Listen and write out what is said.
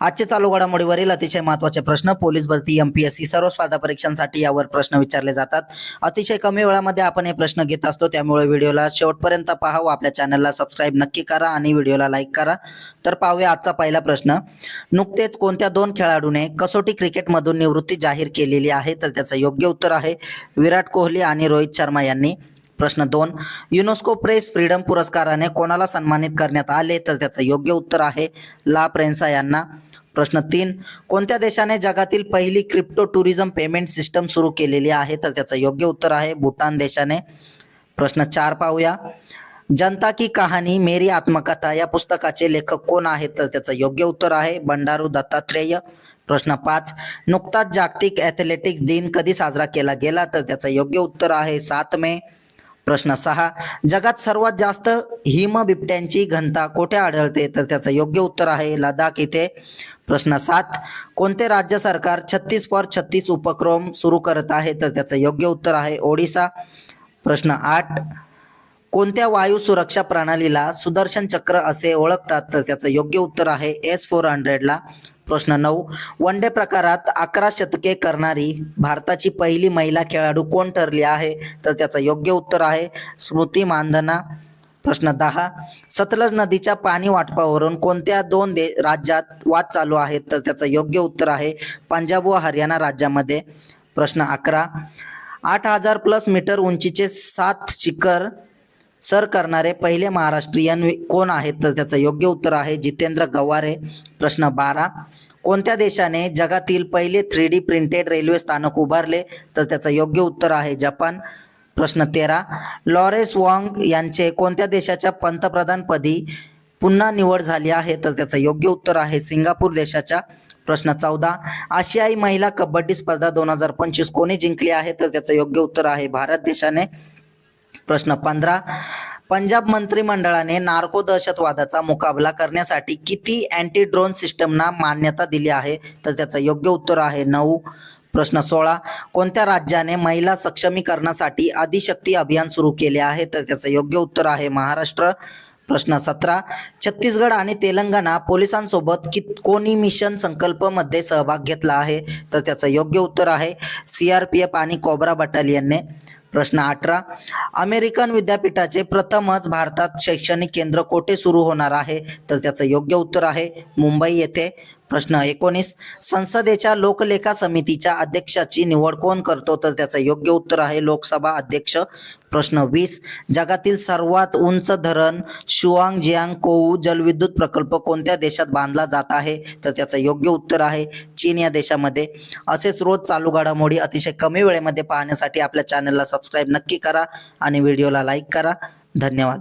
आजचे चालू घडामोडीवरील अतिशय महत्त्वाचे प्रश्न पोलीस भरती एम पी एस सी सर्व स्पर्धा परीक्षांसाठी यावर प्रश्न विचारले जातात. अतिशय कमी वेळामध्ये आपण हे प्रश्न घेत असतो त्यामुळे व्हिडिओला शेवटपर्यंत पहा व आपल्या चॅनलला सबस्क्राईब नक्की करा आणि व्हिडिओला लाईक करा. तर पाहूया आजचा पहिला प्रश्न. नुकतेच कोणत्या दोन खेळाडूने कसोटी क्रिकेटमधून निवृत्ती जाहीर केलेली आहे? तर त्याचं योग्य उत्तर आहे विराट कोहली आणि रोहित शर्मा यांनी. प्रश्न दोन. युनेस्को प्रेस फ्रीडम पुरस्काराने कोणाला सन्मानित करण्यात आले? तर त्याचं योग्य उत्तर आहे ला प्रेन्सा यांना. प्रश्न तीन कोणत्या देशाने जगातील पहिली क्रिप्टो टुरिझम पेमेंट सिस्टम सुरू केलेली आहे? तर त्याचं योग्य उत्तर आहे भूटान देशाने. प्रश्न चार पाहूया. जनता की कहाणी मेरी आत्मकथा या पुस्तकाचे लेखक कोण आहेत? तर त्याचं योग्य उत्तर आहे बंडारू दत्तात्रेय. प्रश्न पाच नुकताच जागतिक ॲथलेटिक्स दिन कधी साजरा केला गेला? तर त्याचं योग्य उत्तर आहे सात मे. प्रश्न सहा जगात सर्वात जास्त हिम बिबट्यांची घनता कोठे आढळते? तर त्याचं योग्य उत्तर आहे लडाख इथे. प्रश्न सात. कोणते राज्य सरकार छत्तीस फॉर छत्तीस उपक्रम सुरू करत आहे? तर त्याचं योग्य उत्तर आहे ओडिसा. प्रश्न आठ. कोणत्या वायू सुरक्षा प्रणालीला सुदर्शन चक्र असे ओळखतात? तर त्याचं योग्य उत्तर आहे एस फोर हंड्रेडला प्रश्न नऊ. वन डे प्रकारात अकरा शतके करणारी भारताची पहिली महिला खेळाडू कोण ठरली आहे? तर त्याचं योग्य उत्तर आहे स्मृती मानधना प्रश्न दहा. सतलज नदीच्या पाणी वाटपावरून कोणत्या दोन दे राज्यात वाद चालू आहेत? तर त्याचं योग्य उत्तर आहे पंजाब व हरियाणा राज्यामध्ये. प्रश्न अकरा. आठ हजार प्लस मीटर उंचीचे सात शिखर सर करणारे पहिले महाराष्ट्रीयन कोण आहेत? तर त्याचं योग्य उत्तर आहे जितेंद्र गवारे. प्रश्न बारा. कोणत्या देशाने जगातील पहिले थ्री डी प्रिंटेड रेल्वे स्थानक उभारले? तर त्याचं योग्य उत्तर आहे जपान. प्रश्न तेरा. लॉरेस वॉंग यांचे कोणत्या देशाच्या पंतप्रधानपदी पुन्हा निवड झाली आहे? तर त्याचं योग्य उत्तर आहे सिंगापूर देशाच्या प्रश्न चौदा. आशियाई महिला कबड्डी स्पर्धा दोन हजार पंचवीस कोणी जिंकली आहे? तर त्याचं योग्य उत्तर आहे भारत देशाने. प्रश्न पंधरा. पंजाब मंत्रिमंडळाने नार्को दहशतवादाचा मुकाबला करण्यासाठी किती अँटी ड्रोन सिस्टमना मान्यता दिली आहे? तर त्याचं योग्य उत्तर आहे नऊ. प्रश्न सोळा. कोणत्या राज्याने महिला सक्षमीकरणासाठी आदिशक्ती अभियान सुरू केले आहे? तर त्याचं योग्य उत्तर आहे महाराष्ट्र. प्रश्न सतरा. छत्तीसगड आणि तेलंगणा पोलिसांसोबत कित कोणी मिशन संकल्पमध्ये सहभाग घेतला आहे? तर त्याचं योग्य उत्तर आहे सी आर पी एफ आणि कोब्रा बटालियनने. प्रश्न अठरा. अमेरिकन विद्यापीठाचे प्रथमच भारतात शैक्षणिक केंद्र कोठे सुरू होणार आहे? तर त्याचं योग्य उत्तर आहे मुंबई येथे. प्रश्न. एकोणीस. संसदेच्या लोकलेखा समितीच्या अध्यक्षाची निवड कोण करतो? तर त्याचं योग्य उत्तर आहे लोकसभा अध्यक्ष. प्रश्न वीस. जगातील सर्वात उंच धरण शुआंग जियांग कोऊ जलविद्युत प्रकल्प कोणत्या देशात बांधला जात आहे? तर त्याचं योग्य उत्तर आहे चीन या देशामध्ये. असेच रोज चालू घडामोडी अतिशय कमी वेळेमध्ये पाहण्यासाठी आपल्या चॅनलला सबस्क्राईब नक्की करा आणि व्हिडिओला लाईक करा. धन्यवाद.